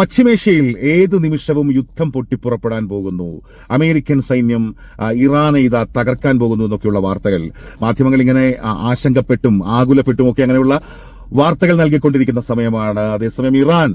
പശ്ചിമേഷ്യയിൽ ഏത് നിമിഷവും യുദ്ധം പൊട്ടിപ്പുറപ്പെടാൻ പോകുന്നു. അമേരിക്കൻ സൈന്യം ഇറാനെ ഇതാ തകർക്കാൻ പോകുന്നു എന്നൊക്കെയുള്ള വാർത്തകൾ. മാധ്യമങ്ങൾ ഇങ്ങനെ ആശങ്കപ്പെട്ടും ആകുലപ്പെട്ടും ഒക്കെ അങ്ങനെയുള്ള വാർത്തകൾ നൽകിക്കൊണ്ടിരിക്കുന്ന സമയമാണ്. അതേസമയം ഇറാൻ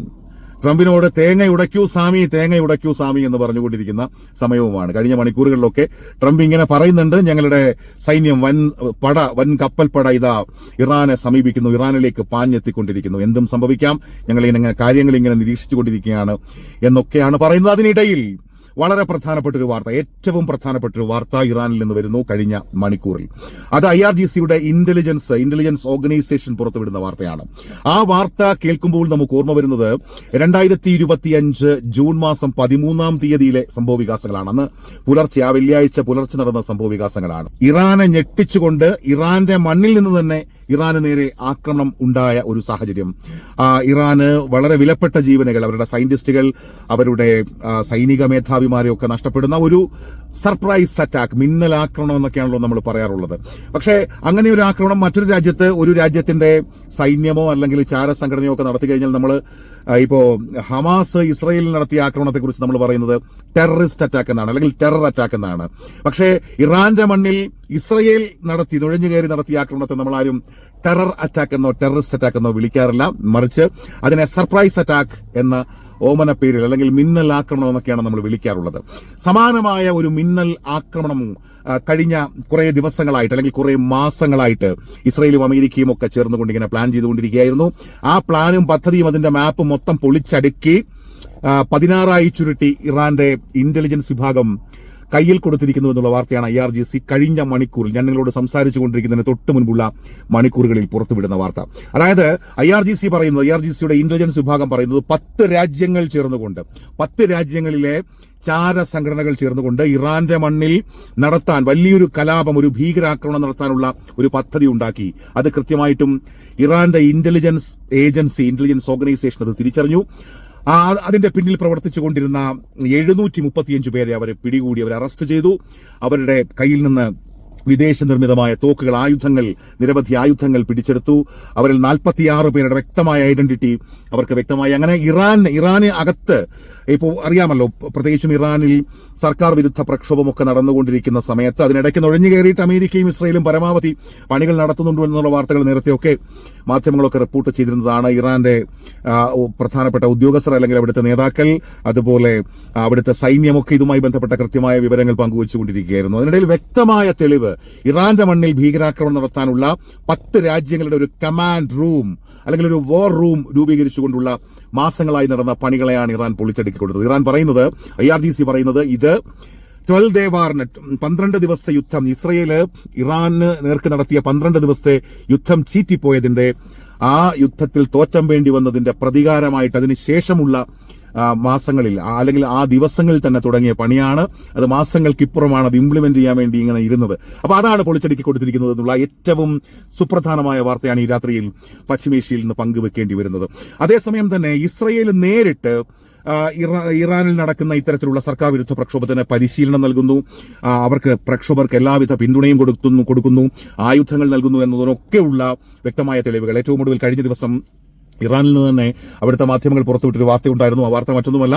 ട്രംപിനോട് തേങ്ങ ഉടയ്ക്കൂ സ്വാമി തേങ്ങ ഉടയ്ക്കൂ സ്വാമി എന്ന് പറഞ്ഞുകൊണ്ടിരിക്കുന്ന സമയവുമാണ്. കഴിഞ്ഞ മണിക്കൂറുകളിലൊക്കെ ട്രംപ് ഇങ്ങനെ പറയുന്നുണ്ട്. ഞങ്ങളുടെ സൈന്യം വൻ പട വൻ കപ്പൽ പട ഇതാ ഇറാനെ സമീപിക്കുന്നു ഇറാനിലേക്ക് പാഞ്ഞെത്തിക്കൊണ്ടിരിക്കുന്നു. എന്തും സംഭവിക്കാം. ഞങ്ങൾ ഇങ്ങനെ കാര്യങ്ങൾ ഇങ്ങനെ നിരീക്ഷിച്ചുകൊണ്ടിരിക്കുകയാണ് എന്നൊക്കെയാണ് പറയുന്നത്. അതിനിടയിൽ വളരെ പ്രധാനപ്പെട്ട ഒരു വാർത്ത ഏറ്റവും പ്രധാനപ്പെട്ട ഒരു വാർത്ത ഇറാനിൽ നിന്ന് വരുന്നു കഴിഞ്ഞ മണിക്കൂറിൽ. അത് ഐ ആർ ജി സിയുടെ ഇന്റലിജൻസ് ഇന്റലിജൻസ് ഓർഗനൈസേഷൻ പുറത്തുവിടുന്ന വാർത്തയാണ്. ആ വാർത്ത കേൾക്കുമ്പോൾ നമുക്ക് ഓർമ്മ വരുന്നത് രണ്ടായിരത്തി ഇരുപത്തിയഞ്ച് ജൂൺ മാസം പതിമൂന്നാം തീയതിയിലെ സംഭവ വികാസങ്ങളാണ് അന്ന് പുലർച്ചെ ആ വെള്ളിയാഴ്ച പുലർച്ചെ നടന്ന സംഭവ വികാസങ്ങളാണ് ഇറാനെ ഞെട്ടിച്ചുകൊണ്ട് ഇറാന്റെ മണ്ണിൽ നിന്ന് തന്നെ ഇറാന് നേരെ ആക്രമണം ഉണ്ടായ ഒരു സാഹചര്യം. ഇറാന് വളരെ വിലപ്പെട്ട ജീവനുകൾ അവരുടെ സയന്റിസ്റ്റുകൾ അവരുടെ സൈനിക മേധാവിമാരെയൊക്കെ നഷ്ടപ്പെടുന്ന ഒരു സർപ്രൈസ് അറ്റാക്ക് മിന്നൽ ആക്രമണം എന്നൊക്കെയാണല്ലോ നമ്മൾ പറയാറുള്ളത്. പക്ഷേ അങ്ങനെ ഒരു ആക്രമണം മറ്റൊരു രാജ്യത്ത് ഒരു രാജ്യത്തിന്റെ സൈന്യമോ അല്ലെങ്കിൽ ചാര സംഘടനയോ ഒക്കെ നടത്തി കഴിഞ്ഞാൽ നമ്മൾ ഇപ്പോ ഹമാസ് ഇസ്രയേലിൽ നടത്തിയ ആക്രമണത്തെക്കുറിച്ച് നമ്മൾ പറയുന്നത് ടെററിസ്റ്റ് അറ്റാക്ക് എന്നാണ് അല്ലെങ്കിൽ ടെറർ അറ്റാക്ക് എന്നാണ്. പക്ഷേ ഇറാന്റെ മണ്ണിൽ ഇസ്രയേൽ നടത്തി നുഴഞ്ഞു കയറി നടത്തിയ ആക്രമണത്തെ നമ്മൾ ആരും ടെറർ അറ്റാക്ക് എന്നോ ടെററിസ്റ്റ് അറ്റാക്ക് എന്നോ വിളിക്കാറില്ല. മറിച്ച് അതിനെ സർപ്രൈസ് അറ്റാക്ക് എന്ന ഓമന പേരിൽ അല്ലെങ്കിൽ മിന്നൽ ആക്രമണം എന്നൊക്കെയാണ് നമ്മൾ വിളിക്കാറുള്ളത്. സമാനമായ ഒരു മിന്നൽ ആക്രമണം കഴിഞ്ഞ കുറേ ദിവസങ്ങളായിട്ട് അല്ലെങ്കിൽ കുറേ മാസങ്ങളായിട്ട് ഇസ്രയേലും അമേരിക്കയും ഒക്കെ ചേർന്നുകൊണ്ട് ഇങ്ങനെ പ്ലാൻ ചെയ്തുകൊണ്ടിരിക്കുകയായിരുന്നു. ആ പ്ലാനും പദ്ധതിയും അതിന്റെ മാപ്പ് മൊത്തം പൊളിച്ചടുക്കി പതിനാറായി ചുരുട്ടി ഇറാന്റെ ഇന്റലിജൻസ് വിഭാഗം കയ്യിൽ കൊടുത്തിരിക്കുന്നു എന്നുള്ള വാർത്തയാണ് ഐ ആർ ജി സി കഴിഞ്ഞ മണിക്കൂറിൽ ഞാൻ നിങ്ങളോട് സംസാരിച്ചു കൊണ്ടിരിക്കുന്നതിന് തൊട്ട് മുൻപുള്ള മണിക്കൂറുകളിൽ പുറത്തുവിടുന്ന വാർത്ത. അതായത് ഐ ആർ ജി സി പറയുന്നത് ഐ ആർ ജി സിയുടെ ഇന്റലിജൻസ് വിഭാഗം പറയുന്നത് പത്ത് രാജ്യങ്ങൾ ചേർന്നുകൊണ്ട് പത്ത് രാജ്യങ്ങളിലെ ചാര സംഘടനകൾ ചേർന്നുകൊണ്ട് ഇറാന്റെ മണ്ണിൽ നടത്താൻ വലിയൊരു കലാപം ഒരു ഭീകരാക്രമണം നടത്താനുള്ള ഒരു പദ്ധതി ഉണ്ടാക്കി. അത് കൃത്യമായിട്ടും ഇറാന്റെ ഇന്റലിജൻസ് ഏജൻസി ഇന്റലിജൻസ് ഓർഗനൈസേഷൻ അത് തിരിച്ചറിഞ്ഞു. അതിന്റെ പിന്നിൽ പ്രവർത്തിച്ചുകൊണ്ടിരുന്ന എഴുന്നൂറ്റി മുപ്പത്തിയഞ്ച് പേരെ അവർ പിടികൂടി അവരെ അറസ്റ്റ് ചെയ്തു. അവരുടെ കയ്യിൽ നിന്ന് വിദേശ നിർമ്മിതമായ തോക്കുകൾ ആയുധങ്ങൾ നിരവധി ആയുധങ്ങൾ പിടിച്ചെടുത്തു. അവരിൽ നാൽപ്പത്തിയാറ് പേരുടെ വ്യക്തമായ ഐഡന്റിറ്റി അവർക്ക് വ്യക്തമായി. അങ്ങനെ ഇറാൻ ഇറാന് അകത്ത് ഇപ്പോൾ അറിയാമല്ലോ പ്രത്യേകിച്ചും ഇറാനിൽ സർക്കാർ വിരുദ്ധ പ്രക്ഷോഭമൊക്കെ നടന്നുകൊണ്ടിരിക്കുന്ന സമയത്ത് അതിനിടയ്ക്ക് നുഴഞ്ഞു കയറിയിട്ട് അമേരിക്കയും ഇസ്രയേലും പരമാവധി പണികൾ നടത്തുന്നുണ്ട് എന്നുള്ള വാർത്തകൾ നേരത്തെയൊക്കെ മാധ്യമങ്ങളൊക്കെ റിപ്പോർട്ട് ചെയ്തിരുന്നതാണ് ഇറാന്റെ പ്രധാനപ്പെട്ട ഉദ്യോഗസ്ഥർ അല്ലെങ്കിൽ അവിടുത്തെ നേതാക്കൾ അതുപോലെ അവിടുത്തെ സൈന്യമൊക്കെ ഇതുമായി ബന്ധപ്പെട്ട കൃത്യമായ വിവരങ്ങൾ പങ്കുവച്ചുകൊണ്ടിരിക്കുകയായിരുന്നു. അതിനിടയിൽ വ്യക്തമായ തെളിവ് ഇറാന്റെ മണ്ണിൽ ഭീകരാക്രമണം നടത്താനുള്ള പത്ത് രാജ്യങ്ങളുടെ ഒരു കമാൻഡ് റൂം അല്ലെങ്കിൽ ഒരു വോർ റൂം രൂപീകരിച്ചുകൊണ്ടുള്ള മാസങ്ങളായി നടന്ന പണികളെയാണ് ഇറാൻ പൊളിച്ചടുക്കി കൊടുത്തത് ഇറാൻ പറയുന്നത് ഐ ആർ ജി സി പറയുന്നത് ഇത് ട്വൽവ് ഡേ വാറിന് പന്ത്രണ്ട് ദിവസത്തെ യുദ്ധം. ഇസ്രയേൽ ഇറാന് നേർക്ക് നടത്തിയ പന്ത്രണ്ട് ദിവസത്തെ യുദ്ധം ചീറ്റിപ്പോയതിന്റെ ആ യുദ്ധത്തിൽ തോറ്റം വേണ്ടി വന്നതിന്റെ പ്രതികാരമായിട്ട് അതിന് ശേഷമുള്ള മാസങ്ങളിൽ അല്ലെങ്കിൽ ആ ദിവസങ്ങളിൽ തന്നെ തുടങ്ങിയ പണിയാണ്. അത് മാസങ്ങൾക്കിപ്പുറമാണ് അത് ഇംപ്ലിമെന്റ് ചെയ്യാൻ വേണ്ടി ഇങ്ങനെ ഇരുന്നത്. അപ്പൊ അതാണ് പൊളിച്ചടുക്കി കൊടുത്തിരിക്കുന്നത് എന്നുള്ള ഏറ്റവും സുപ്രധാനമായ വാർത്തയാണ് ഈ രാത്രിയിൽ പശ്ചിമേഷ്യയിൽ നിന്ന് പങ്കുവെക്കേണ്ടി വരുന്നത്. അതേസമയം തന്നെ ഇസ്രയേൽ നേരിട്ട് ഇറാനിൽ നടക്കുന്ന ഇത്തരത്തിലുള്ള സർക്കാർ വിരുദ്ധ പ്രക്ഷോഭത്തിന് പരിശീലനം നൽകുന്നു. അവർക്ക് പ്രക്ഷോഭർക്ക് എല്ലാവിധ പിന്തുണയും കൊടുക്കുന്നു കൊടുക്കുന്നു ആയുധങ്ങൾ നൽകുന്നു എന്നതിനൊക്കെയുള്ള വ്യക്തമായ തെളിവുകൾ. ഏറ്റവും ഒടുവിൽ കഴിഞ്ഞ ദിവസം ഇറാനിൽ നിന്ന് തന്നെ അവിടുത്തെ മാധ്യമങ്ങൾ പുറത്തുവിട്ടൊരു വാർത്തയുണ്ടായിരുന്നു. ആ വാർത്ത മറ്റൊന്നുമല്ല.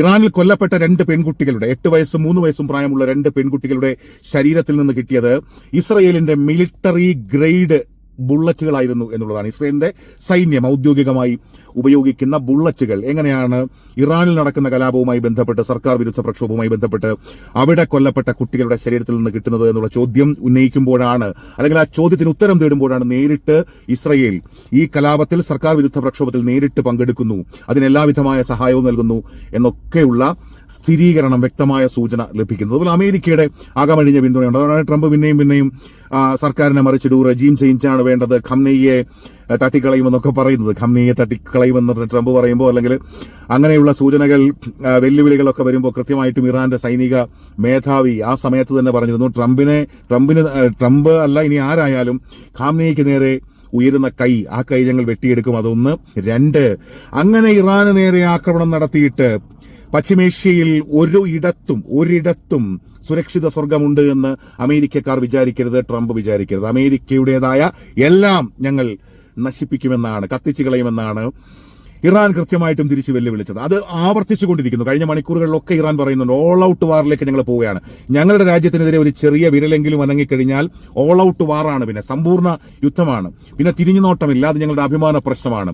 ഇറാനിൽ കൊല്ലപ്പെട്ട രണ്ട് പെൺകുട്ടികളുടെ എട്ട് വയസ്സും മൂന്ന് വയസ്സും പ്രായമുള്ള രണ്ട് പെൺകുട്ടികളുടെ ശരീരത്തിൽ നിന്ന് കിട്ടിയത് ഇസ്രയേലിന്റെ മിലിറ്ററി ഗ്രേഡ് ബുള്ളറ്റുകളായിരുന്നു എന്നുള്ളതാണ് ഇസ്രയേലിന്റെ സൈന്യം ഔദ്യോഗികമായി ഉപയോഗിക്കുന്ന ബുള്ളറ്റുകൾ. എങ്ങനെയാണ് ഇറാനിൽ നടക്കുന്ന കലാപവുമായി ബന്ധപ്പെട്ട് സർക്കാർ വിരുദ്ധ പ്രക്ഷോഭവുമായി ബന്ധപ്പെട്ട് അവിടെ കൊല്ലപ്പെട്ട കുട്ടികളുടെ ശരീരത്തിൽ നിന്ന് കിട്ടുന്നത് എന്നുള്ള ചോദ്യം ഉന്നയിക്കുമ്പോഴാണ് അല്ലെങ്കിൽ ആ ചോദ്യത്തിന് ഉത്തരം തേടുമ്പോഴാണ് നേരിട്ട് ഇസ്രയേൽ ഈ കലാപത്തിൽ സർക്കാർ വിരുദ്ധ പ്രക്ഷോഭത്തിൽ നേരിട്ട് പങ്കെടുക്കുന്നു അതിനെല്ലാവിധമായ സഹായവും നൽകുന്നു എന്നൊക്കെയുള്ള സ്ഥിരീകരണം വ്യക്തമായ സൂചന ലഭിക്കുന്നത്. അതുപോലെ അമേരിക്കയുടെ അകമഴിഞ്ഞ പിന്തുണയുണ്ട്. അതുകൊണ്ട് ട്രംപ് പിന്നെയും പിന്നെയും സർക്കാരിനെ മറിച്ചിടൂ റജീം ചേഞ്ചാണ് വേണ്ടത് ഖംനയെ തട്ടിക്കളയുമെന്നൊക്കെ പറയുന്നത്. ഖംനയെ തട്ടിക്കളയുമെന്ന് ട്രംപ് പറയുമ്പോൾ അല്ലെങ്കിൽ അങ്ങനെയുള്ള സൂചനകൾ വെല്ലുവിളികളൊക്കെ വരുമ്പോൾ കൃത്യമായിട്ടും ഇറാന്റെ സൈനിക മേധാവി ആ സമയത്ത് തന്നെ പറഞ്ഞിരുന്നു ട്രംപിനെ ട്രംപിന് ട്രംപ് അല്ല ഇനി ആരായാലും ഖാംനയ്ക്ക് നേരെ ഉയരുന്ന കൈ ആ കൈ ഞങ്ങൾ വെട്ടിയെടുക്കും. അതൊന്ന്. രണ്ട് അങ്ങനെ ഇറാന് നേരെ ആക്രമണം നടത്തിയിട്ട് പശ്ചിമേഷ്യയിൽ ഒരു ഇടത്തും ഒരിടത്തും സുരക്ഷിത സ്വർഗമുണ്ട് എന്ന് അമേരിക്കക്കാർ വിചാരിക്കരുത് ട്രംപ് വിചാരിക്കരുത്. അമേരിക്കയുടേതായ എല്ലാം ഞങ്ങൾ നശിപ്പിക്കുമെന്നാണ് കത്തിച്ചു കളയുമെന്നാണ് ഇറാൻ കൃത്യമായിട്ടും തിരിച്ച് വെല്ലുവിളിച്ചത്. അത് ആവർത്തിച്ചുകൊണ്ടിരിക്കുന്നു. കഴിഞ്ഞ മണിക്കൂറുകളിലൊക്കെ ഇറാൻ പറയുന്നുണ്ട് ഓൾ ഔട്ട് വാറിലേക്ക് ഞങ്ങൾ പോവുകയാണ്. ഞങ്ങളുടെ രാജ്യത്തിനെതിരെ ഒരു ചെറിയ വിരലെങ്കിലും അനങ്ങിക്കഴിഞ്ഞാൽ ഓൾ ഔട്ട് വാറാണ് പിന്നെ സമ്പൂർണ യുദ്ധമാണ്. പിന്നെ തിരിഞ്ഞു നോട്ടമില്ല അത് ഞങ്ങളുടെ അഭിമാന പ്രശ്നമാണ്.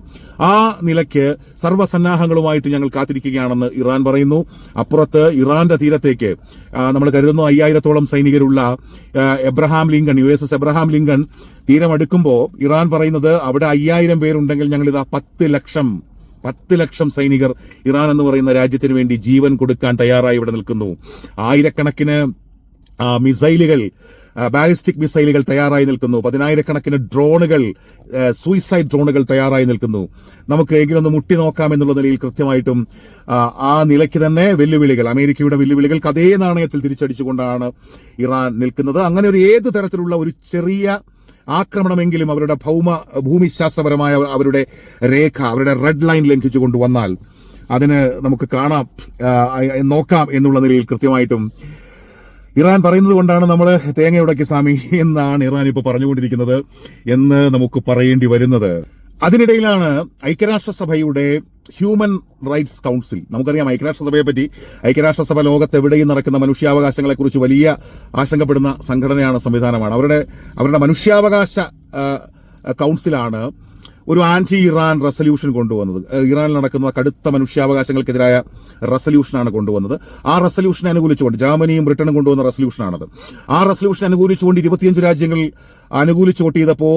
ആ നിലയ്ക്ക് സർവസന്നാഹങ്ങളുമായിട്ട് ഞങ്ങൾ കാത്തിരിക്കുകയാണെന്ന് ഇറാൻ പറയുന്നു. അപ്പുറത്ത് ഇറാന്റെ തീരത്തേക്ക് നമ്മൾ കരുതുന്നു അയ്യായിരത്തോളം സൈനികരുള്ള Abraham Lincoln U S S Abraham Lincoln തീരമടുക്കുമ്പോൾ Iran പറയുന്നത് അവിടെ അയ്യായിരം പേരുണ്ടെങ്കിൽ ഞങ്ങളിതാ പത്ത് ലക്ഷം പത്ത് ലക്ഷം സൈനികർ ഇറാൻ എന്ന് പറയുന്ന രാജ്യത്തിന് വേണ്ടി ജീവൻ കൊടുക്കാൻ തയ്യാറായി ഇവിടെ നിൽക്കുന്നു. ആയിരക്കണക്കിന് മിസൈലുകൾ ബാലിസ്റ്റിക് മിസൈലുകൾ തയ്യാറായി നിൽക്കുന്നു. പതിനായിരക്കണക്കിന് ഡ്രോണുകൾ സൂയിസൈഡ് ഡ്രോണുകൾ തയ്യാറായി നിൽക്കുന്നു. നമുക്ക് എങ്കിലൊന്ന് മുട്ടി നോക്കാം എന്നുള്ള നിലയിൽ കൃത്യമായിട്ടും ആ നിലയ്ക്ക് തന്നെ വെല്ലുവിളികൾ അമേരിക്കയുടെ വെല്ലുവിളികൾക്ക് അതേ നാണയത്തിൽ തിരിച്ചടിച്ചുകൊണ്ടാണ് ഇറാൻ നിൽക്കുന്നത്. അങ്ങനെ ഒരു ഏത് തരത്തിലുള്ള ഒരു ചെറിയ ആക്രമണമെങ്കിലും അവരുടെ ഭൗമ ഭൂമിശാസ്ത്രപരമായ അവരുടെ രേഖ അവരുടെ റെഡ് ലൈൻ ലംഘിച്ചു കൊണ്ടുവന്നാൽ അതിന് നമുക്ക് കാണാം നോക്കാം എന്നുള്ള നിലയിൽ കൃത്യമായിട്ടും ഇറാൻ പറയുന്നത് കൊണ്ടാണ് നമ്മൾ തേങ്ങയുടക്കി സ്വാമി എന്നാണ് ഇറാൻ ഇപ്പോൾ പറഞ്ഞുകൊണ്ടിരിക്കുന്നത് എന്ന് നമുക്ക് പറയേണ്ടി വരുന്നത്. അതിനിടയിലാണ് ഐക്യരാഷ്ട്രസഭയുടെ ഹ്യൂമൻ റൈറ്റ്സ് കൗൺസിൽ. നമുക്കറിയാം ഐക്യരാഷ്ട്രസഭയെ പറ്റി ഐക്യരാഷ്ട്രസഭ ലോകത്ത് എവിടെയും നടക്കുന്ന മനുഷ്യാവകാശങ്ങളെക്കുറിച്ച് വലിയ ആശങ്കപ്പെടുന്ന സംഘടനയാണ് സംവിധാനമാണ്. അവരുടെ അവരുടെ മനുഷ്യാവകാശ കൗൺസിലാണ് ഒരു ആന്റി ഇറാൻ റെസൊല്യൂഷൻ കൊണ്ടുവന്നത് ഇറാനിൽ നടക്കുന്ന കടുത്ത മനുഷ്യാവകാശങ്ങൾക്കെതിരായ റെസൊല്യൂഷനാണ് കൊണ്ടുവന്നത്. ആ റെസൊല്യൂഷനെ അനുകൂലിച്ചുകൊണ്ട് ജർമ്മനിയും ബ്രിട്ടനും കൊണ്ടുവന്ന റെസൊല്യൂഷനാണത് ആ റെസൊല്യൂഷൻ അനുകൂലിച്ചുകൊണ്ട് ഇരുപത്തിയഞ്ച് രാജ്യങ്ങൾ അനുകൂലിച്ച് വോട്ട് ചെയ്തപ്പോൾ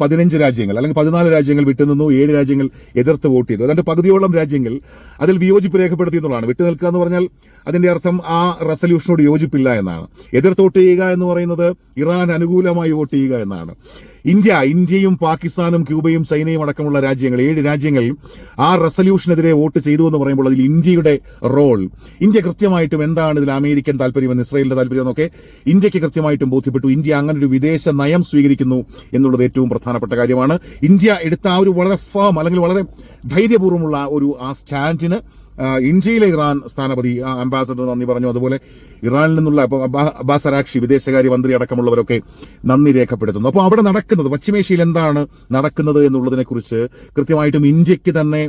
പതിനഞ്ച് രാജ്യങ്ങൾ അല്ലെങ്കിൽ പതിനാല് രാജ്യങ്ങൾ വിട്ടുനിന്നു ഏഴ് രാജ്യങ്ങൾ എതിർത്ത് വോട്ട് ചെയ്തു. അതിന്റെ പകുതിയോളം രാജ്യങ്ങൾ അതിൽ വിയോജിപ്പ് രേഖപ്പെടുത്തി എന്നുള്ളതാണ്. വിട്ടുനിൽക്കുക എന്ന് പറഞ്ഞാൽ അതിന്റെ അർത്ഥം ആ റെസൊല്യൂഷനോട് യോജിപ്പില്ല എന്നാണ്. എതിർത്ത് വോട്ട് ചെയ്യുക എന്ന് പറയുന്നത് ഇറാൻ അനുകൂലമായി വോട്ട് ചെയ്യുക എന്നാണ്. ഇന്ത്യ ഇന്ത്യയും പാകിസ്ഥാനും ക്യൂബയും ചൈനയും അടക്കമുള്ള രാജ്യങ്ങൾ ഏഴ് രാജ്യങ്ങൾ ആ റെസല്യൂഷനെതിരെ വോട്ട് ചെയ്തു എന്ന് പറയുമ്പോൾ അതിൽ ഇന്ത്യയുടെ റോൾ. ഇന്ത്യ കൃത്യമായിട്ടും എന്താണ് ഇതിൽ അമേരിക്കൻ താല്പര്യമെന്ന് ഇസ്രായേലിന്റെ താല്പര്യമെന്നൊക്കെ ഇന്ത്യയ്ക്ക് കൃത്യമായിട്ടും ബോധ്യപ്പെട്ടു. ഇന്ത്യ അങ്ങനെ ഒരു വിദേശ നയം സ്വീകരിക്കുന്നു എന്നുള്ളത് ഏറ്റവും പ്രധാനപ്പെട്ട കാര്യമാണ്. ഇന്ത്യ എടുത്ത ആ ഒരു വളരെ ഫാം അല്ലെങ്കിൽ വളരെ ധൈര്യപൂർവമുള്ള ഒരു ആ സ്റ്റാൻഡിന് ഇന്ത്യയിലെ ഇറാൻ സ്ഥാനപതി അംബാസഡർ നന്ദി പറഞ്ഞു. അതുപോലെ ഇറാനിൽ നിന്നുള്ള അബാസരാക്ഷി വിദേശകാര്യ മന്ത്രി അടക്കമുള്ളവരൊക്കെ നന്ദി രേഖപ്പെടുത്തുന്നു. അപ്പോൾ അവിടെ നടക്കുന്നത് പശ്ചിമേഷ്യയിൽ എന്താണ് നടക്കുന്നത് എന്നുള്ളതിനെക്കുറിച്ച് കൃത്യമായിട്ടും ഇന്ത്യയ്ക്ക് തന്നെ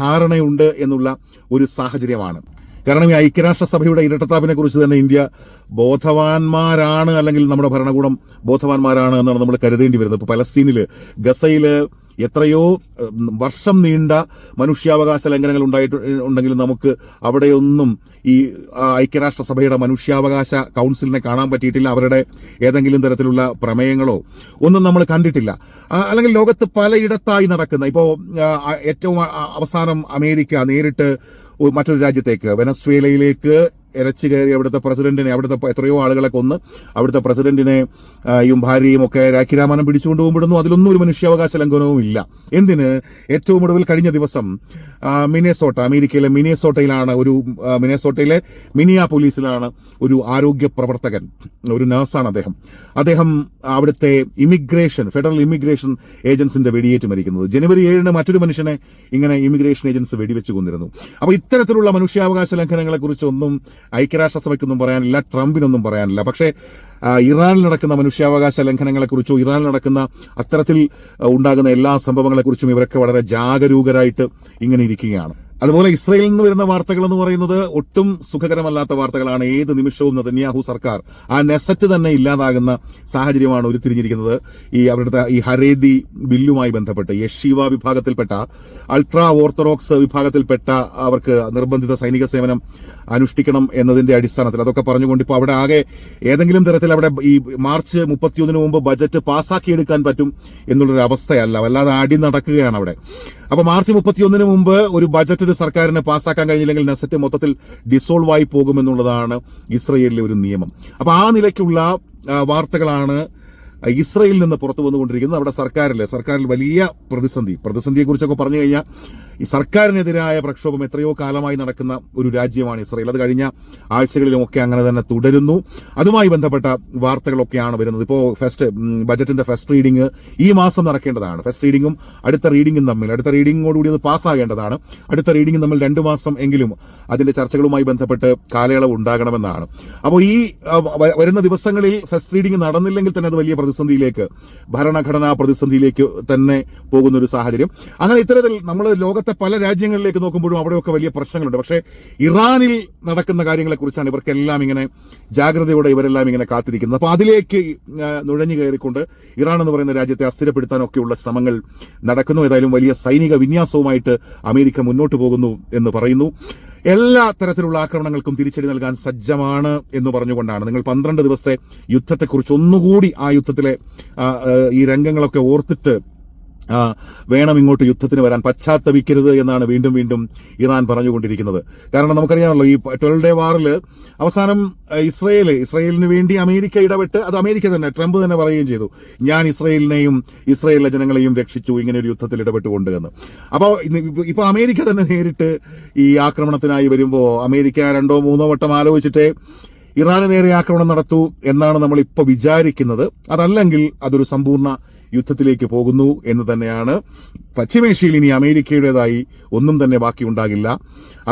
ധാരണയുണ്ട് എന്നുള്ള ഒരു സാഹചര്യമാണ്. കാരണം ഈ ഐക്യരാഷ്ട്രസഭയുടെ ഇരട്ടത്താപ്പിനെ കുറിച്ച് തന്നെ ഇന്ത്യ ബോധവാന്മാരാണ് അല്ലെങ്കിൽ നമ്മുടെ ഭരണകൂടം ബോധവാന്മാരാണ് എന്നാണ് നമ്മൾ കരുതേണ്ടി വരുന്നത്. ഇപ്പോൾ പലസ്തീനിൽ ഗസയിൽ എത്രയോ വർഷം നീണ്ട മനുഷ്യാവകാശ ലംഘനങ്ങൾ ഉണ്ടായിട്ട് ഉണ്ടെങ്കിലും നമുക്ക് അവിടെയൊന്നും ഈ ഐക്യരാഷ്ട്രസഭയുടെ മനുഷ്യാവകാശ കൗൺസിലിനെ കാണാൻ പറ്റിയിട്ടില്ല. അവരുടെ ഏതെങ്കിലും തരത്തിലുള്ള പ്രമേയങ്ങളോ ഒന്നും നമ്മൾ കണ്ടിട്ടില്ല. അല്ലെങ്കിൽ ലോകത്ത് പലയിടത്തായി നടക്കുന്ന ഇപ്പോൾ ഏറ്റവും അവസാനം അമേരിക്ക നേരിട്ട് മറ്റൊരു രാജ്യത്തേക്ക് വെനസ്വേലയിലേക്ക് ഇരച്ചു കയറി അവിടുത്തെ പ്രസിഡന്റിനെ അവിടുത്തെ എത്രയോ ആളുകളെ കൊന്ന് അവിടുത്തെ പ്രസിഡന്റിനെയും ഭാര്യയും ഒക്കെ രാഖിരാമാനം പിടിച്ചുകൊണ്ട് പോകുമ്പോഴൊന്നും അതിലൊന്നും ഒരു മനുഷ്യാവകാശ ലംഘനവും ഇല്ല. എന്തിന്? ഏറ്റവും ഒടുവിൽ കഴിഞ്ഞ ദിവസം മിനേസോട്ട അമേരിക്കയിലെ മിനേസോട്ടയിലാണ് ഒരു മിനേസോട്ടയിലെ മിനിയ പോലീസിലാണ് ഒരു ആരോഗ്യ പ്രവർത്തകൻ ഒരു നഴ്സാണ് അദ്ദേഹം. അദ്ദേഹം അവിടുത്തെ ഇമിഗ്രേഷൻ ഫെഡറൽ ഇമിഗ്രേഷൻ ഏജൻസിന്റെ വെടിയേറ്റ് മരിക്കുന്നത്. ജനുവരി ഏഴിന് മറ്റൊരു മനുഷ്യനെ ഇങ്ങനെ ഇമിഗ്രേഷൻ ഏജൻസി വെടിവെച്ച് കൊന്നിരുന്നു. അപ്പോൾ ഇത്തരത്തിലുള്ള മനുഷ്യാവകാശ ലംഘനങ്ങളെ കുറിച്ചൊന്നും ഐക്യരാഷ്ട്രസഭയ്ക്കൊന്നും പറയാനില്ല ട്രംപിനൊന്നും പറയാനില്ല. പക്ഷേ ഇറാനിൽ നടക്കുന്ന മനുഷ്യാവകാശ ലംഘനങ്ങളെക്കുറിച്ചോ ഇറാനിൽ നടക്കുന്ന അത്തരത്തിൽ ഉണ്ടാകുന്ന എല്ലാ സംഭവങ്ങളെക്കുറിച്ചും ഇവരൊക്കെ വളരെ ജാഗരൂകരായിട്ട് ഇങ്ങനെ ഇരിക്കുകയാണ്. അതുപോലെ ഇസ്രയേലിൽ നിന്ന് വരുന്ന വാർത്തകൾ എന്ന് പറയുന്നത് ഒട്ടും സുഖകരമല്ലാത്ത വാർത്തകളാണ്. ഏത് നിമിഷവും നെതന്യാഹു സർക്കാർ ആ നെസറ്റ് തന്നെ ഇല്ലാതാകുന്ന സാഹചര്യമാണ് ഉരുത്തിരിഞ്ഞിരിക്കുന്നത് ഈ അവരുടെ ഈ ഹരേദി ബില്ലുമായി ബന്ധപ്പെട്ട് യഷീവ വിഭാഗത്തിൽപ്പെട്ട അൾട്രാ ഓർത്തഡോക്സ് വിഭാഗത്തിൽപ്പെട്ട അവർക്ക് നിർബന്ധിത സൈനിക സേവനം അനുഷ്ഠിക്കണം എന്നതിന്റെ അടിസ്ഥാനത്തിൽ അതൊക്കെ പറഞ്ഞുകൊണ്ട് ഇപ്പോൾ അവിടെ ആകെ ഏതെങ്കിലും തരത്തിൽ അവിടെ ഈ മാർച്ച് മുപ്പത്തിയൊന്നിന് മുമ്പ് ബജറ്റ് പാസ്സാക്കിയെടുക്കാൻ പറ്റും എന്നുള്ളൊരു അവസ്ഥയല്ല. വല്ലാതെ അടി നടക്കുകയാണ് അവിടെ. അപ്പോൾ മാർച്ച് മുപ്പത്തിയൊന്നിന് മുമ്പ് ഒരു ബജറ്റ് ഒരു സർക്കാരിന് പാസ്സാക്കാൻ കഴിഞ്ഞില്ലെങ്കിൽ നെസറ്റ് മൊത്തത്തിൽ ഡിസോൾവ് ആയി പോകുമെന്നുള്ളതാണ് ഇസ്രയേലിലെ ഒരു നിയമം. അപ്പോൾ ആ നിലയ്ക്കുള്ള വാർത്തകളാണ് ഇസ്രയേലിൽ നിന്ന് പുറത്തു വന്നുകൊണ്ടിരിക്കുന്നത്. അവിടെ സർക്കാരിലെ സർക്കാരിൽ വലിയ പ്രതിസന്ധി. പ്രതിസന്ധിയെക്കുറിച്ചൊക്കെ പറഞ്ഞു കഴിഞ്ഞാൽ ഈ സർക്കാരിനെതിരായ പ്രക്ഷോഭം എത്രയോ കാലമായി നടക്കുന്ന ഒരു രാജ്യമാണ് ഇസ്രയേൽ. അത് കഴിഞ്ഞ ആഴ്ചകളിലുമൊക്കെ അങ്ങനെ തന്നെ തുടരുന്നു. അതുമായി ബന്ധപ്പെട്ട വാർത്തകളൊക്കെയാണ് വരുന്നത്. ഇപ്പോൾ ഫസ്റ്റ് ബജറ്റിന്റെ ഫസ്റ്റ് റീഡിംഗ് ഈ മാസം നടക്കേണ്ടതാണ്. ഫസ്റ്റ് റീഡിംഗും അടുത്ത റീഡിംഗും തമ്മിൽ. അടുത്ത റീഡിംഗോടുകൂടി അത് പാസ്സാകേണ്ടതാണ് അടുത്ത റീഡിംഗ് തമ്മിൽ രണ്ട് മാസം എങ്കിലും അതിന്റെ ചർച്ചകളുമായി ബന്ധപ്പെട്ട് കാലയളവ് ഉണ്ടാകണമെന്നാണ്. അപ്പോൾ ഈ വരുന്ന ദിവസങ്ങളിൽ ഫസ്റ്റ് റീഡിംഗ് നടന്നില്ലെങ്കിൽ തന്നെ അത് വലിയ പ്രതിസന്ധിയിലേക്ക് ഭരണഘടനാ പ്രതിസന്ധിയിലേക്ക് തന്നെ പോകുന്ന ഒരു സാഹചര്യം. അങ്ങനെ ഇത്തരത്തിൽ നമ്മൾ ലോകത്ത് ലോകത്തെ പല രാജ്യങ്ങളിലേക്ക് നോക്കുമ്പോഴും അവിടെയൊക്കെ വലിയ പ്രശ്നങ്ങളുണ്ട്. പക്ഷേ ഇറാനിൽ നടക്കുന്ന കാര്യങ്ങളെക്കുറിച്ചാണ് ഇവർക്കെല്ലാം ഇങ്ങനെ ജാഗ്രതയോടെ ഇവരെല്ലാം ഇങ്ങനെ കാത്തിരിക്കുന്നത്. അപ്പോൾ അതിലേക്ക് നുഴഞ്ഞു കയറിക്കൊണ്ട് ഇറാൻ എന്ന് പറയുന്ന രാജ്യത്തെ അസ്ഥിരപ്പെടുത്താനൊക്കെയുള്ള ശ്രമങ്ങൾ നടക്കുന്നു. ഏതായാലും വലിയ സൈനിക വിന്യാസവുമായിട്ട് അമേരിക്ക മുന്നോട്ട് പോകുന്നു എന്ന് പറയുന്നു. എല്ലാ തരത്തിലുള്ള ആക്രമണങ്ങൾക്കും തിരിച്ചടി നൽകാൻ സജ്ജമാണ് എന്ന് പറഞ്ഞുകൊണ്ടാണ്. നിങ്ങൾ പന്ത്രണ്ട് ദിവസത്തെ യുദ്ധത്തെക്കുറിച്ച് ഒന്നുകൂടി ആ യുദ്ധത്തിലെ ഈ രംഗങ്ങളൊക്കെ ഓർത്തിട്ട് വേണം ഇങ്ങോട്ട് യുദ്ധത്തിന് വരാൻ പശ്ചാത്തപിക്കരുത് എന്നാണ് വീണ്ടും വീണ്ടും ഇറാൻ പറഞ്ഞുകൊണ്ടിരിക്കുന്നത്. കാരണം നമുക്കറിയാമല്ലോ ഈ ട്വൽവ് ഡേ വാറിൽ അവസാനം ഇസ്രയേൽ ഇസ്രയേൽ ഇസ്രയേലിന് വേണ്ടി അമേരിക്ക ഇടപെട്ട് അത് അമേരിക്ക തന്നെ ട്രംപ് തന്നെ പറയുകയും ചെയ്തു. ഞാൻ ഇസ്രയേലിനെയും ഇസ്രയേലിലെ ജനങ്ങളെയും രക്ഷിച്ചു ഇങ്ങനെ ഒരു യുദ്ധത്തിൽ ഇടപെട്ടുകൊണ്ട് എന്ന്. അപ്പോൾ ഇപ്പോൾ അമേരിക്ക തന്നെ നേരിട്ട് ഈ ആക്രമണത്തിനായി വരുമ്പോൾ അമേരിക്ക രണ്ടോ മൂന്നോ വട്ടം ആലോചിച്ചിട്ടേ ഇറാന് നേരെ ആക്രമണം നടത്തൂ എന്നാണ് നമ്മൾ ഇപ്പോൾ വിചാരിക്കുന്നത്. അതല്ലെങ്കിൽ അതൊരു സമ്പൂർണ യുദ്ധത്തിലേക്ക് പോകുന്നു എന്ന് തന്നെയാണ്. പശ്ചിമേഷ്യയിൽ ഇനി അമേരിക്കയുടേതായി ഒന്നും തന്നെ ബാക്കിയുണ്ടാകില്ല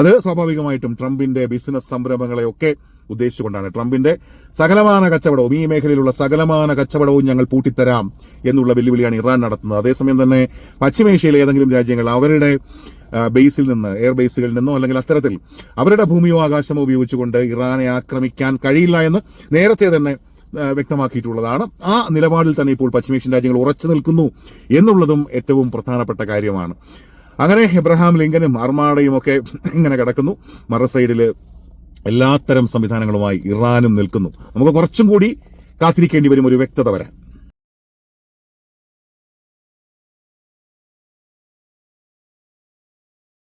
അത് സ്വാഭാവികമായിട്ടും ട്രംപിന്റെ ബിസിനസ് സംരംഭങ്ങളെയൊക്കെ ഉദ്ദേശിച്ചുകൊണ്ടാണ്. ട്രംപിന്റെ സകലമാന കച്ചവടവും ഈ മേഖലയിലുള്ള സകലമാന കച്ചവടവും ഞങ്ങൾ പൂട്ടിത്തരാം എന്നുള്ള വെല്ലുവിളിയാണ് ഇറാൻ നടത്തുന്നത്. അതേസമയം തന്നെ പശ്ചിമേഷ്യയിലെ ഏതെങ്കിലും രാജ്യങ്ങൾ അവരുടെ ബേസിൽ നിന്ന് എയർ ബേസുകളിൽ നിന്നോ അല്ലെങ്കിൽ അത്തരത്തിൽ അവരുടെ ഭൂമിയോ ആകാശമോ ഉപയോഗിച്ചുകൊണ്ട് ഇറാനെ ആക്രമിക്കാൻ കഴിയില്ല എന്ന് നേരത്തെ തന്നെ വ്യക്തമാക്കിയിട്ടുള്ളതാണ്. ആ നിലപാടിൽ തന്നെ ഇപ്പോൾ പശ്ചിമേഷ്യൻ രാജ്യങ്ങൾ ഉറച്ചു നിൽക്കുന്നു എന്നുള്ളതും ഏറ്റവും പ്രധാനപ്പെട്ട കാര്യമാണ്. അങ്ങനെ എബ്രഹാം ലിങ്കനും അർമാഡയും ഒക്കെ ഇങ്ങനെ കിടക്കുന്നു. മറ സൈഡിൽ എല്ലാത്തരം സംവിധാനങ്ങളുമായി ഇറാനും നിൽക്കുന്നു. നമുക്ക് കുറച്ചും കൂടി കാത്തിരിക്കേണ്ടി വരും ഒരു വ്യക്തത വരാൻ.